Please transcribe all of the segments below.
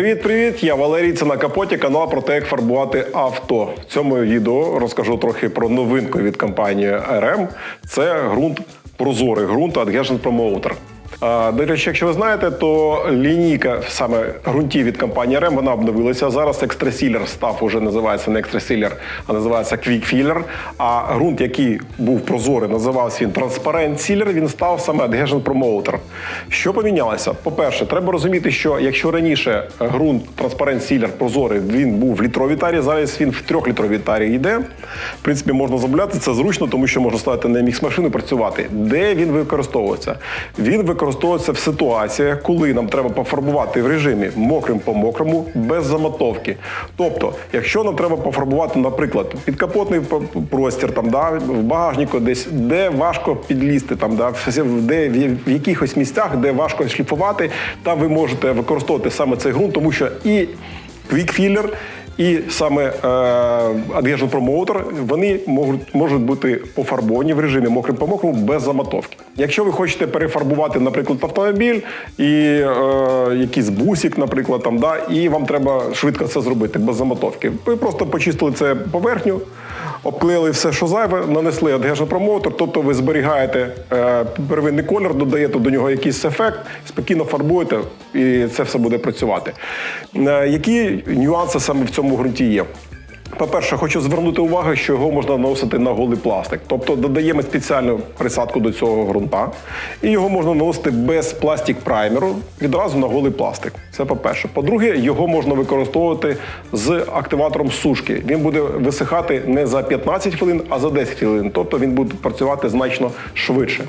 Привіт-привіт! Я Валерій. Це на капоті канал про те, як фарбувати авто. В цьому відео розкажу трохи про новинку від компанії RM. Це ґрунт прозорий ґрунт Adhesion Promoter. До речі, якщо ви знаєте, то лінійка саме ґрунтів від компанії RM, вона обновилася. Зараз екстрасілер став уже називається не екстрасілер, а називається Filler. А ґрунт, який був прозорий, називався він Transparent Sealer, він став саме Adhesion Promoter. Що помінялося? По-перше, треба розуміти, що якщо раніше ґрунт Transparent Sealer прозорий, він був в літровій тарі, зараз він в трьохлітровій тарі йде. В принципі, можна замовляти, це зручно, тому що можна ставити на мікс машину працювати. Де він використовується? Він використовується в ситуаціях, коли нам треба пофарбувати в режимі мокрим по мокрому, без замотовки. Тобто, якщо нам треба пофарбувати, наприклад, підкапотний простір, там, да, в багажнику десь, де важко підлізти, там, да, де, в, якихось місцях, де важко шліфувати, там ви можете використовувати саме цей ґрунт, тому що і Filler, і саме е, Adhesion Promoter, вони можуть, можуть бути пофарбовані в режимі мокрим по мокрому без замотовки. Якщо ви хочете перефарбувати, наприклад, автомобіль і е, якийсь бусик, наприклад, там, да, і вам треба швидко це зробити без замотовки. Ви просто почистили це поверхню, обклеїли все, що зайве, нанесли Promoter, тобто ви зберігаєте е, первинний колір, додаєте до нього якийсь ефект, спокійно фарбуєте, і це все буде працювати. Е, які нюанси саме в цьому ґрунті є? По-перше, хочу звернути увагу, що його можна наносити на голий пластик. Тобто додаємо спеціальну присадку до цього ґрунта, і його можна наносити без пластик праймеру відразу на голий пластик. Це по-перше. По-друге, його можна використовувати з активатором сушки. Він буде висихати не за 15 хвилин, а за 10 хвилин. Тобто він буде працювати значно швидше.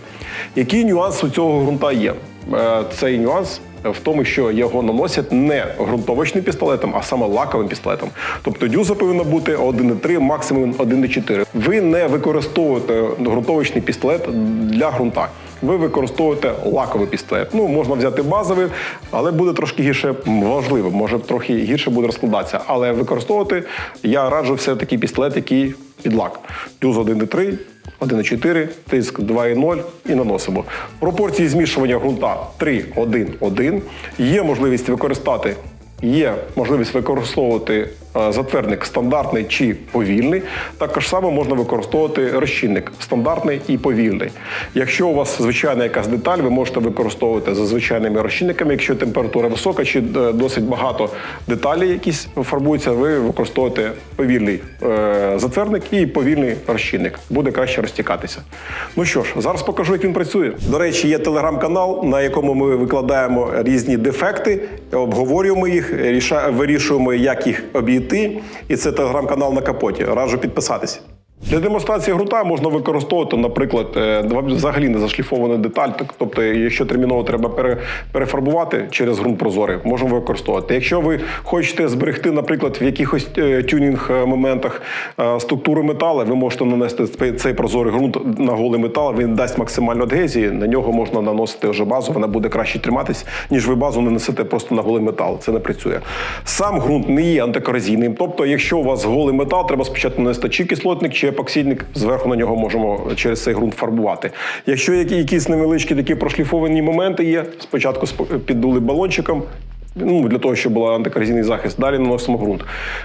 Який нюанс у цього ґрунта є? Е, Цей нюанс в тому, що його наносять не ґрунтовочним пістолетом, а саме лаковим пістолетом. Тобто дюза повинна бути 1,3, максимум 1,4. Ви не використовуєте ґрунтовочний пістолет для ґрунта. Ви використовуєте лаковий пістолет. Ну, можна взяти базовий, але буде трошки гірше можливо, може трохи гірше буде розкладатися. Але використовувати я раджу все такий пістолет, який під лак. Дюз 1,3, 1,4, тиск 2,0 і наносимо. Пропорції змішування ґрунта 3, 1, 1. Є можливість використати. Є можливість використовувати затвердник стандартний чи повільний. Також само можна використовувати розчинник стандартний і повільний. Якщо у вас звичайна якась деталь, ви можете використовувати за звичайними розчинниками. Якщо температура висока чи е, досить багато деталей якісь фарбуються, ви використовуєте повільний е, затвердник і повільний розчинник. Буде краще розтікатися. Ну що ж, зараз покажу, як він працює. До речі, є телеграм-канал, на якому ми викладаємо різні дефекти, обговорюємо їх, вирішуємо, як їх обійти. І це телеграм-канал на капоті. Раджу підписатися. Для демонстрації грунта можна використовувати, наприклад, е, взагалі не зашліфовану деталь. Тобто, якщо терміново треба перефарбувати через ґрунт прозорий, можемо використовувати. Якщо ви хочете зберегти, наприклад, в якихось е, тюнінг е, структуру металу, ви можете нанести цей прозорий ґрунт на голий метал. Він дасть максимальну адгезію. На нього можна наносити вже базу, вона буде краще триматись, ніж ви базу нанесете просто на голий метал. Це не працює. Сам ґрунт не є антикорозійним. Тобто, якщо у вас голий метал, треба спочатку нанести чи кислотник, чи епоксидник. Зверху на нього можемо через цей ґрунт фарбувати. Якщо якісь невеличкі такі прошліфовані моменти є, спочатку піддули балончиком. Ну, для того, щоб був антикорозійний захист, далі наносимо ґрунт.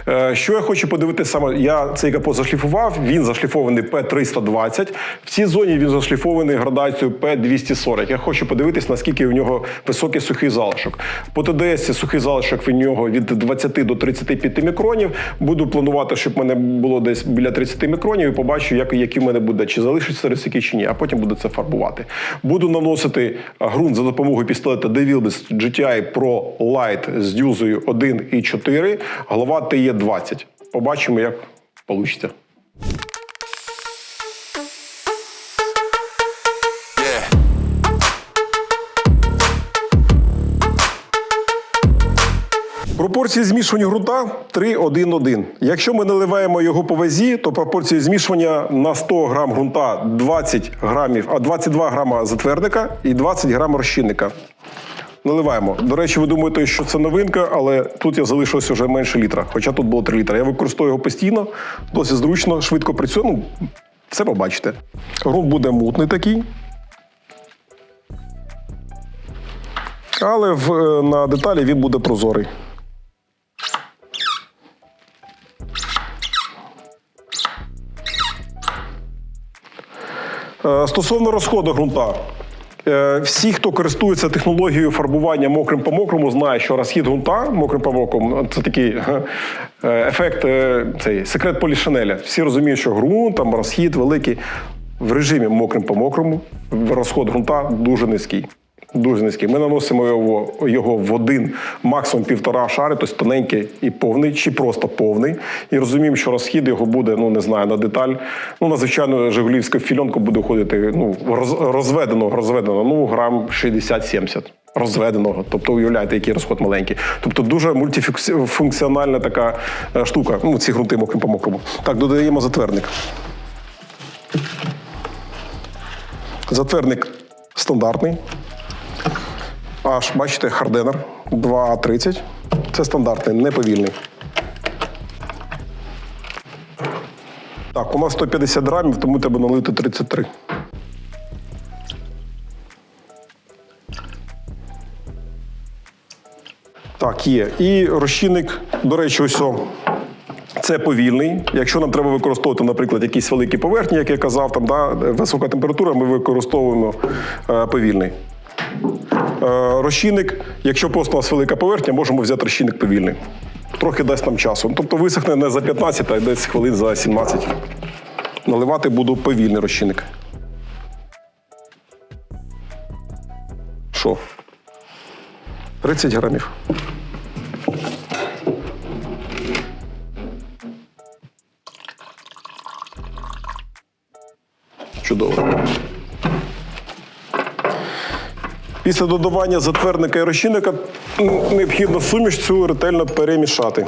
Е, що я хочу подивитися саме, я цей капот зашліфував, він зашліфований P320. В цій зоні він зашліфований градацією P240. Я хочу подивитись, наскільки в нього високий сухий залишок. По ТДС сухий залишок в нього від 20 до 35 мікронів. Буду планувати, щоб в мене було десь біля 30 мікронів, і побачу, як, який в мене буде, чи залишиться рисики, чи ні, а потім буду це фарбувати. Буду наносити ґрунт за допомогою пістолета DeWilbis GTI Pro Light з дюзою 1,4, голова TE20. Побачимо, як вийде. Пропорції змішування ґрунта 3-1-1. Якщо ми наливаємо його по вазі, то пропорції змішування на 100 грам ґрунта 20 грамів, а 22 грама затвердника і 20 грам розчинника. Наливаємо. До речі, ви думаєте, що це новинка, але тут я залишилось вже менше літра. Хоча тут було 3 літра. Я використовую його постійно, досить зручно, швидко працює. Ну, все побачите. Грунт буде мутний такий. Але в, е, на деталі він буде прозорий. Е, стосовно розходу ґрунта. Е, Всі, хто користується технологією фарбування мокрим по мокрому, знає, що розхід ґрунта мокрим по мокрому це такий е, ефект, е, цей секрет полішанеля. Всі розуміють, що ґрунт, там розхід великий. В режимі мокрим по мокрому розход ґрунта дуже низький. Дуже низький. Ми наносимо його, його в один, максимум півтора шари, тобто тоненький і повний, чи просто повний. І розуміємо, що розхід його буде, ну не знаю, на деталь. Ну, на звичайну жигулівську буде входити ну, роз- розведеного, розведеного, ну, грам 60-70. Розведеного, тобто уявляєте, який розход маленький. Тобто дуже мультифункціональна така е, штука. Ну, ці ґрунти мокрим по мокрому. Так, додаємо затвердник. Затвердник стандартний. Аж, бачите, харденер 2,30. Це стандартний, не повільний. Так, у нас 150 грамів, тому треба налити 33. Так, є. І розчинник, до речі, ось. Це повільний. Якщо нам треба використовувати, наприклад, якісь великі поверхні, як я казав, там да, висока температура, ми використовуємо е, повільний. Е, розчинник, якщо просто у нас велика поверхня, можемо взяти розчинник повільний. Трохи дасть нам часу. Тобто висохне не за 15, а десь хвилин за 17. Наливати буду повільний розчинник. Що? 30 грамів. Після додавання затвердника і розчинника необхідно суміш цю ретельно перемішати.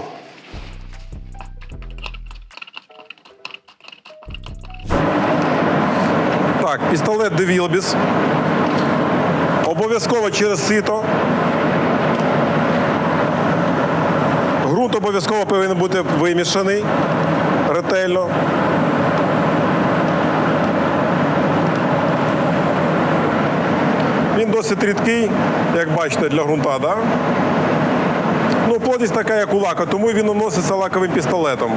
Так, пістолет Девілбіс. Обов'язково через сито. Грунт обов'язково повинен бути вимішаний ретельно. Він досить рідкий, як бачите, для ґрунта, да? Ну, плотність така, як у лака, тому він наноситься лаковим пістолетом.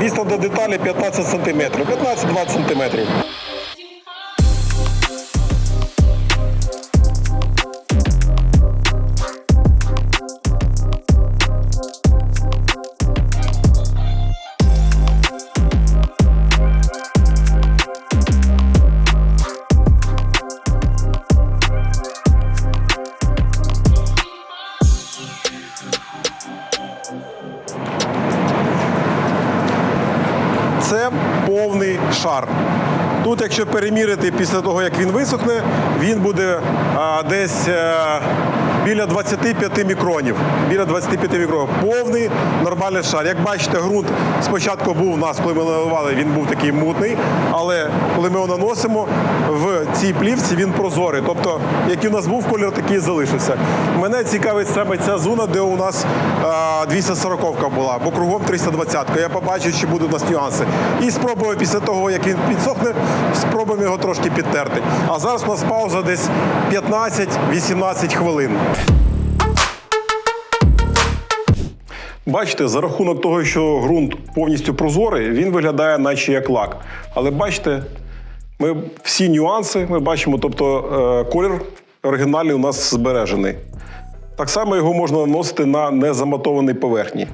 Дійсно до деталі 15 см, 15-20 см. Повний шар. Тут, якщо перемірити після того, як він висохне, він буде а, десь е, біля 25 мікронів. Біля 25 мікронів. Повний нормальний шар. Як бачите, ґрунт спочатку був у нас, коли ми наливали, він був такий мутний, але коли ми його наносимо, в цій плівці він прозорий. Тобто, який у нас був колір, такий і залишився. Мене цікавить саме ця зона, де у нас а, 240 була, бо кругом 320-ка. Я побачу, чи будуть у нас нюанси. І спробую після того, як він підсохне, спробуємо його трошки підтерти. А зараз у нас пауза десь 15-18 хвилин. Бачите, за рахунок того, що ґрунт повністю прозорий, він виглядає наче як лак. Але бачите, ми всі нюанси ми бачимо, тобто е, колір оригінальний у нас збережений. Так само його можна наносити на незаматованій поверхні.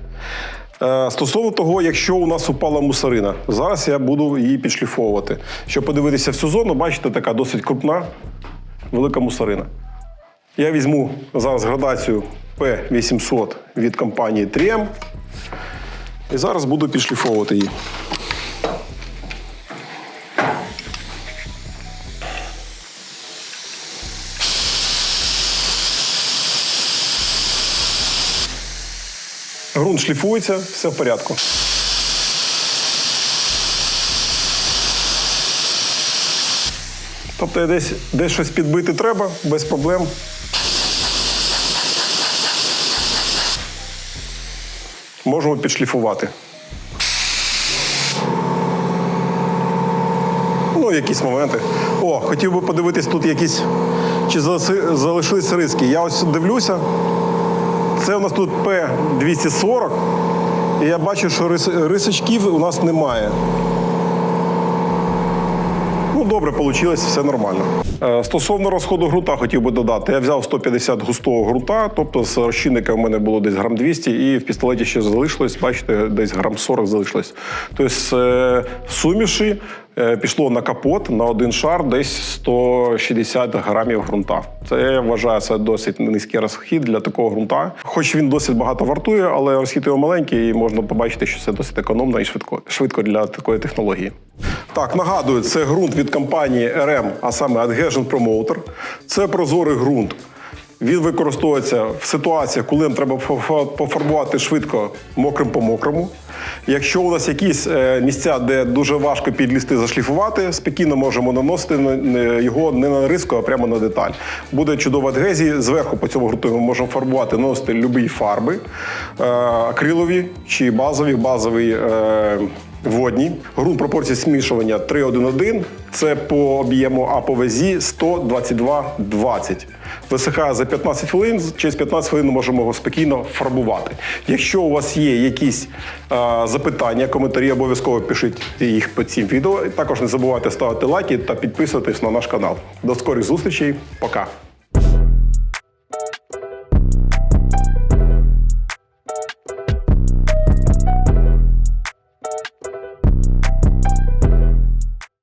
Е, Стосовно того, якщо у нас упала мусорина, зараз я буду її підшліфовувати. Щоб подивитися всю зону, бачите, така досить крупна, велика мусорина. Я візьму зараз градацію P800 від компанії 3M і зараз буду підшліфовувати її. Грунт шліфується, все в порядку. Тобто десь, десь щось підбити треба, без проблем. Можемо підшліфувати. Ну, якісь моменти. О, хотів би подивитись, тут якісь чи залишились риски. Я ось дивлюся. Це у нас тут П240. І я бачу, що рис- рисочків у нас немає. Добре, вийшло, все нормально. Е, Стосовно розходу грунта, хотів би додати. Я взяв 150 густого грунта, тобто з розчинника в мене було десь грам 200, і в пістолеті ще залишилось, бачите, десь грам 40 залишилось. Тобто е, суміші е, пішло на капот на один шар десь 160 грамів грунта. Це я вважаю це досить низький розхід для такого грунта. Хоч він досить багато вартує, але розхід його маленький, і можна побачити, що це досить економно і швидко, швидко для такої технології. Так, нагадую, це ґрунт від компанії RM, а саме Adhesion Promoter. Це прозорий ґрунт. Він використовується в ситуаціях, коли нам треба пофарбувати швидко мокрим по мокрому. Якщо у нас якісь е, місця, де дуже важко підлізти зашліфувати, спокійно можемо наносити його не на риску, а прямо на деталь. Буде чудова адгезія. Зверху по цьому ґрунту ми можемо фарбувати, наносити любі фарби, е, акрилові чи базові, базові. Водні. Ґрунт пропорції змішування 3,1,1. Це по об'єму, а по вазі 122,20. Висихає за 15 хвилин, через 15 хвилин можемо його спокійно фарбувати. Якщо у вас є якісь е, запитання, коментарі, обов'язково пишіть їх під цим відео. Також не забувайте ставити лайки та підписуватись на наш канал. До скорих зустрічей. Пока.